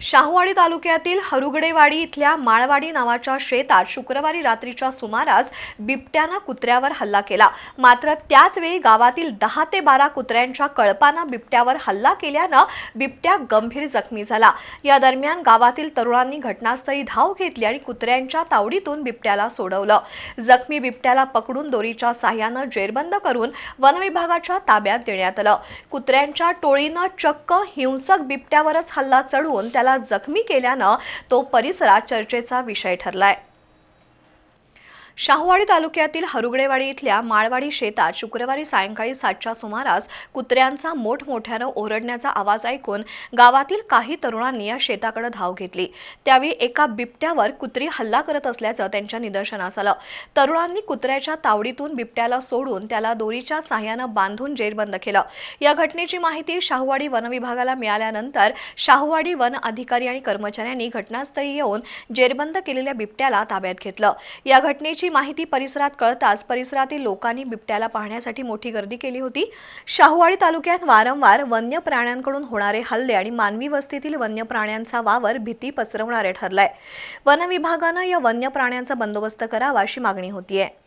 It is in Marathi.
शाहूवाडी तालुक्यातील हरुगडेवाडी इथल्या माळवाडी नावाच्या शेतात शुक्रवारी रात्रीच्या सुमारास बिबट्यानं कुत्र्यावर हल्ला केला. मात्र त्याचवेळी गावातील दहा ते बारा कुत्र्यांच्या कळपानं बिबट्यावर हल्ला केल्यानं बिबट्या गंभीर जखमी झाला. या दरम्यान गावातील तरुणांनी घटनास्थळी धाव घेतली आणि कुत्र्यांच्या तावडीतून बिबट्याला सोडवलं. जखमी बिबट्याला पकडून दोरीच्या साह्यानं जेरबंद करून वनविभागाच्या ताब्यात देण्यात आलं. कुत्र्यांच्या टोळीनं चक्क हिंसक बिबट्यावरच हल्ला चढवून त्याला जखमी केल्यानं तो परिसरात चर्चेचा विषय ठरलाय. शाहूवाडी तालुक्यातील हरुगडेवाडी इथल्या माळवाडी शेतात शुक्रवारी सायंकाळी सातच्या सुमारास कुत्र्यांचा मोठमोठ्यानं ओरडण्याचा आवाज ऐकून गावातील काही तरुणांनी या शेताकडे धाव घेतली. त्यावेळी एका बिबट्यावर कुत्री हल्ला करत असल्याचं त्यांच्या निदर्शनास आलं. तरुणांनी कुत्र्याच्या तावडीतून बिबट्याला सोडून त्याला दोरीच्या साह्यानं बांधून जेरबंद केलं. या घटनेची माहिती शाहूवाडी वनविभागाला मिळाल्यानंतर शाहूवाडी वन अधिकारी आणि कर्मचाऱ्यांनी घटनास्थळी येऊन जेरबंद केलेल्या बिबट्याला ताब्यात घेतलं. या घटनेची माहिती परिसरात कळताच परिसरातील लोकांनी बिबट्याला पाहण्यासाठी मोठी गर्दी केली होती. शाहूवाडी तालुक्यात वारंवार वन्य प्राण्यांकडून होणारे हल्ले आणि मानवी वस्तीतील वन्य प्राण्यांचा वावर भीती पसरवणारे ठरलाय. वन विभागानं या वन्य प्राण्यांचा बंदोबस्त करावा अशी मागणी होतीये.